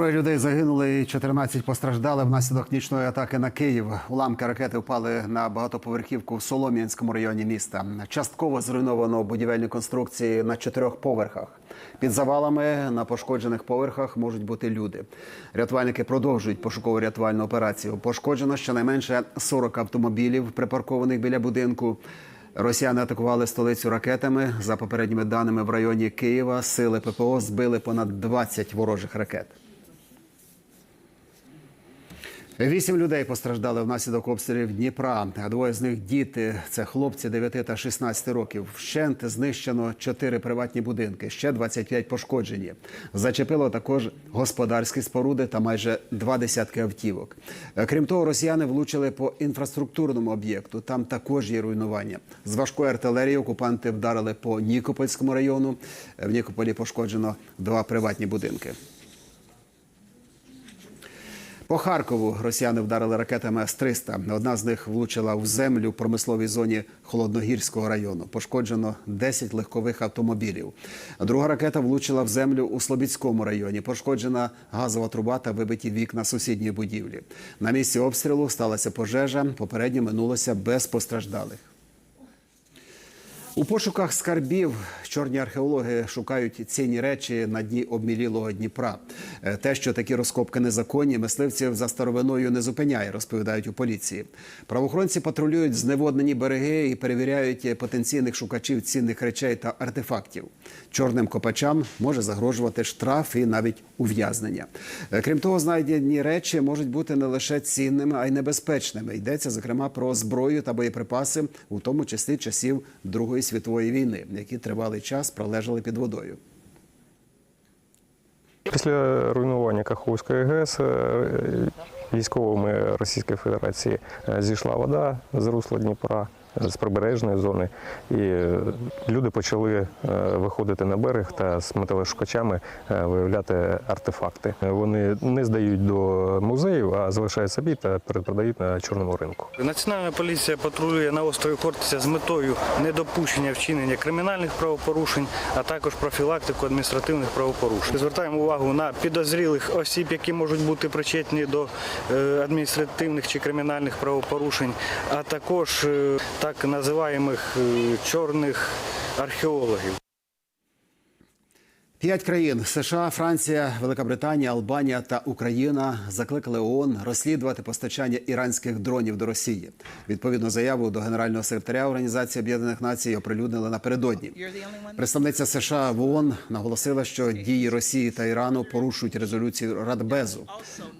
Троє людей загинули, і 14 постраждали внаслідок нічної атаки на Київ. Уламки ракети впали на багатоповерхівку в Солом'янському районі міста. Частково зруйновано будівельні конструкції на чотирьох поверхах. Під завалами на пошкоджених поверхах можуть бути люди. Рятувальники продовжують пошукову рятувальну операцію. Пошкоджено щонайменше 40 автомобілів, припаркованих біля будинку. Росіяни атакували столицю ракетами. За попередніми даними в районі Києва, сили ППО збили понад 20 ворожих ракет. Вісім людей постраждали внаслідок обстрілів Дніпра. А Двоє з них діти. Це хлопці 9 та 16 років. Вщент знищено чотири приватні будинки, ще 25 пошкоджені. Зачепило також господарські споруди та майже два десятки автівок. Крім того, росіяни влучили по інфраструктурному об'єкту. Там також є руйнування. З важкої артилерії окупанти вдарили по Нікопольському району. В Нікополі пошкоджено два приватні будинки. По Харкову росіяни вдарили ракетами С-300. Одна з них влучила в землю в промисловій зоні Холодногірського району. Пошкоджено 10 легкових автомобілів. Друга ракета влучила в землю у Слобідському районі. Пошкоджена газова труба та вибиті вікна сусідньої будівлі. На місці обстрілу сталася пожежа. Попередньо минулося без постраждалих. У пошуках скарбів чорні археологи шукають цінні речі на дні обмілілого Дніпра. Е, Те, що такі розкопки незаконні, мисливців за старовиною не зупиняє, розповідають у поліції. Правоохоронці патрулюють зневоднені береги і перевіряють потенційних шукачів цінних речей та артефактів. Чорним копачам може загрожувати штраф і навіть ув'язнення. Е, Крім того, знайдені речі можуть бути не лише цінними, а й небезпечними. Йдеться зокрема про зброю та боєприпаси, у тому числі часів Другої світової війни, які тривалий час пролежали під водою. Після руйнування Каховської ГЕС е, військовими Російської Федерації е, зійшла вода з русла Дніпра. З прибережної зони, і е, люди почали е, виходити на берег та з металошукачами е, виявляти артефакти. Вони не здають до музеїв, а залишають собі та перепродають на чорному ринку. Національна поліція патрулює на острові Хортиця з метою недопущення вчинення кримінальних правопорушень, а також профілактику адміністративних правопорушень. Звертаємо увагу на підозрілих осіб, які можуть бути причетні до адміністративних чи кримінальних правопорушень, а також так називаємих е, чорних археологів. П'ять країн США, Франція, Велика Британія, Албанія та Україна закликали ООН розслідувати постачання іранських дронів до Росії. Відповідну заяву до генерального секретаря Організації Об'єднаних Націй оприлюднили напередодні. Представниця США в ООН наголосила, що дії Росії та Ірану порушують резолюцію Радбезу.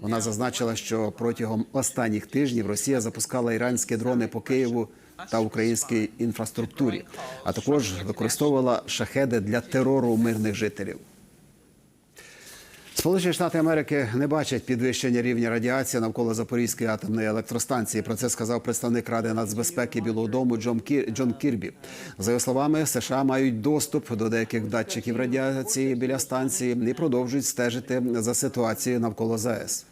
Вона зазначила, що протягом останніх тижнів Росія запускала іранські дрони по Києву та українській інфраструктурі, а також використовувала шахеди для терору мирних жителів. Сполучені Штати Америки не бачать підвищення рівня радіації навколо Запорізької атомної електростанції. Про це сказав представник Ради нацбезпеки Білого Дому Джон Кір- Джон Кірбі. За його словами, США мають доступ до деяких датчиків радіації біля станції і продовжують стежити за ситуацією навколо ЗАЕС.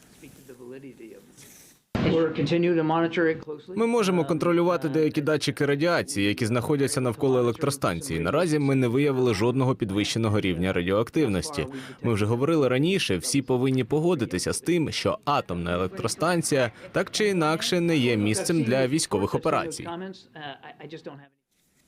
Ми можемо контролювати деякі датчики радіації, які знаходяться навколо електростанції. Наразі ми не виявили жодного підвищеного рівня радіоактивності. Ми вже говорили раніше. Всі повинні погодитися з тим, що атомна електростанція так чи інакше не є місцем для військових операцій.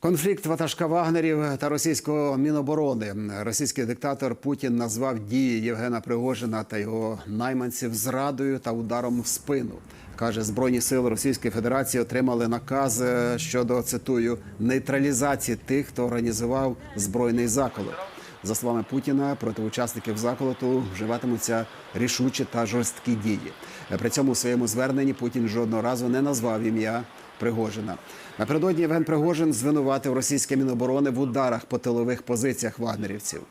Конфлікт ватажка Вагнерів та російського міноборони. Російський диктатор Путін назвав дії Євгена Пригожина та його найманців зрадою та ударом в спину. Каже, збройні сили Російської Федерації отримали наказ е, щодо цитую нейтралізації тих, хто організував збройний заколот. За словами Путіна, проти учасників заколоту вживатимуться рішучі та жорсткі дії. При цьому у своєму зверненні Путін жодного разу не назвав ім'я Пригожина. Напередодні Євген Пригожин звинуватив російське міноборони в ударах по тилових позиціях вагнерівців.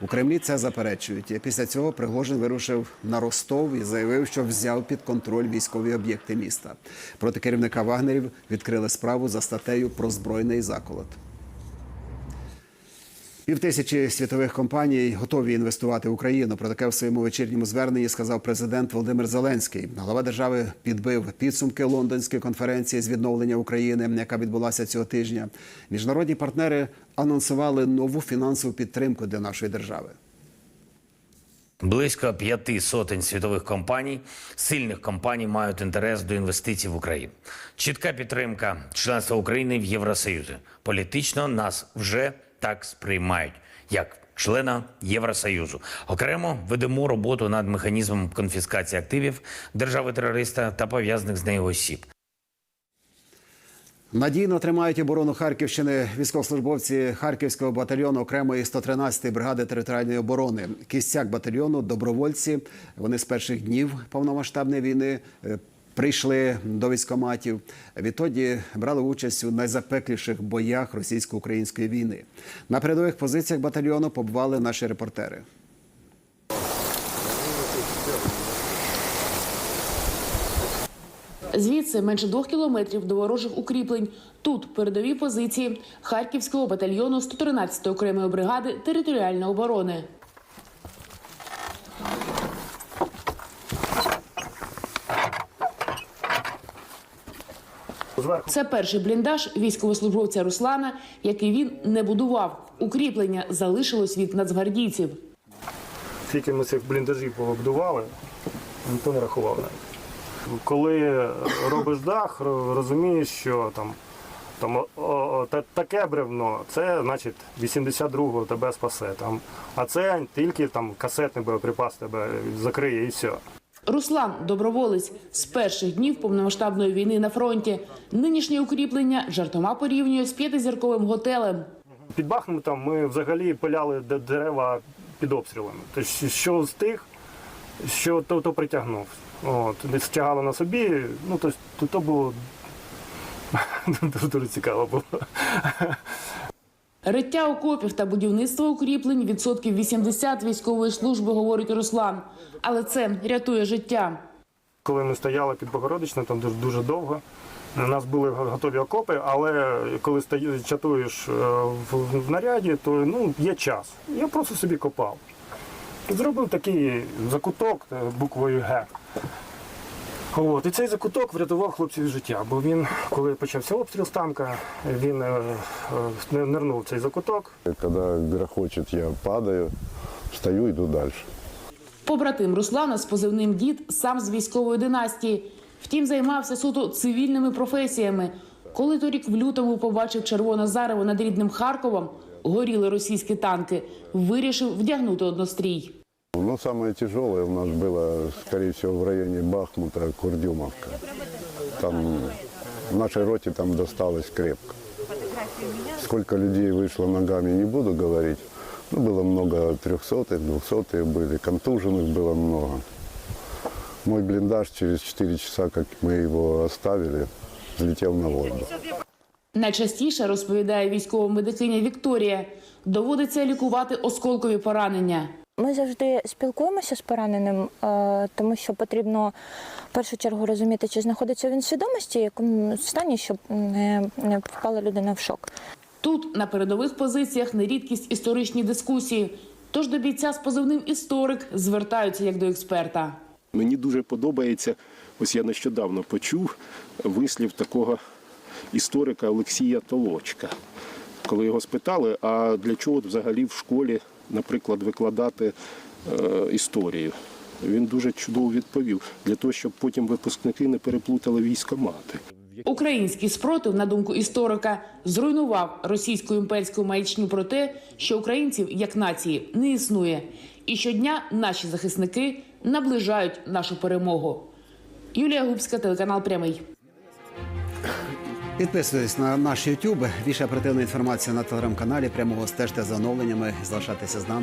У Кремлі це заперечують. Після цього Пригожин вирушив на Ростов і заявив, що взяв під контроль військові об'єкти міста. Проти керівника Вагнерів відкрили справу за статтею про збройний заколот. Півтисячі світових компаній готові інвестувати в Україну. Про таке в своєму вечірньому зверненні сказав президент Володимир Зеленський. Глава держави підбив підсумки лондонської конференції з відновлення України, яка відбулася цього тижня. Міжнародні партнери анонсували нову фінансову підтримку для нашої держави. Близько п'яти сотень світових компаній, сильних компаній мають інтерес до інвестицій в Україну. Чітка підтримка членства України в Євросоюзі. Політично нас вже так сприймають, як члена Євросоюзу. Окремо ведемо роботу над механізмом конфіскації активів держави-терориста та пов'язаних з нею осіб. Надійно тримають оборону Харківщини військовослужбовці Харківського батальйону окремої 113-ї бригади територіальної оборони. Кістяк батальйону, добровольці. Вони з перших днів повномасштабної війни е, прийшли до військоматів. Відтоді брали участь у найзапекліших боях російсько-української війни. На передових позиціях батальйону побували наші репортери. Звідси менше двох кілометрів до ворожих укріплень. Тут передові позиції Харківського батальйону 113-ї окремої бригади територіальної оборони. Це перший бліндаж військовослужбовця Руслана, який він не будував. Укріплення залишилось від нацгвардійців. Скільки ми цих бліндажів побудували, ніхто не рахував навіть. Коли робиш дах, розумієш, що там, там о, о, та- таке бревно, це значить 82-го тебе спасе. Там, а це тільки там касетний боєприпас тебе закриє і все. Руслан доброволець з перших днів повномасштабної війни на фронті. Нинішнє укріплення жартома порівнює з п'ятизірковим готелем. Під Бахмутом ми взагалі пиляли дерева під обстрілами. Тобто, що з тих, що то, то притягнув. От, десь стягали на собі, ну то, то, було дуже цікаво було. Риття окопів та будівництво укріплень відсотків 80 військової служби, говорить Руслан. Але це рятує життя. Коли ми стояли під Богородичним, там дуже, довго. У нас були готові окопи, але коли чатуєш е, в, в наряді, то ну, є час. Я просто собі копав. Зробив такий закуток е, буквою Г. От, і цей закуток врятував хлопців життя, бо він, коли почався обстріл з танка, він е, е, нирнув в цей закуток, Когда грохочет, я падаю, встаю, иду дальше. Побратим Руслана з позивним дід сам з військової династії. Втім, займався суто цивільними професіями. Коли торік в лютому побачив червоне зарево над рідним Харковом, горіли російські танки, вирішив вдягнути однострій. Ну, самое тяжелое у нас было, скорее всего, в районе Бахмута, Курдюмовка. Там в нашей роте там досталось крепко. Сколько людей вышло ногами, не буду говорить. Ну, было много трехсотых, двухсотых были, контуженных было много. Мой блиндаж через 4 часа, как мы его оставили, взлетел на воздух. Найчастіше розповідає військова медикиня Вікторія. Доводиться лікувати осколкові поранення. Ми завжди спілкуємося з пораненим, е, тому що потрібно в першу чергу розуміти, чи знаходиться він в свідомості, в якому стані, щоб не, не впала людина в шок. Тут на передових позиціях не рідкість історичні дискусії. Тож до бійця з позивним історик звертаються як до експерта. Мені дуже подобається, ось я нещодавно почув вислів такого історика Олексія Толочка. Коли його спитали, а для чого взагалі в школі, наприклад, викладати е, історію? Він дуже чудово відповів для того, щоб потім випускники не переплутали військомати. Український спротив, на думку історика, зруйнував російську імперську маячню про те, що українців як нації не існує, і щодня наші захисники наближають нашу перемогу. Юлія Губська, телеканал Прямий. Підписуйтесь на наш YouTube. Більше оперативна інформація на телеграм-каналі. Прямого стежте за оновленнями. Залишайтеся з нами.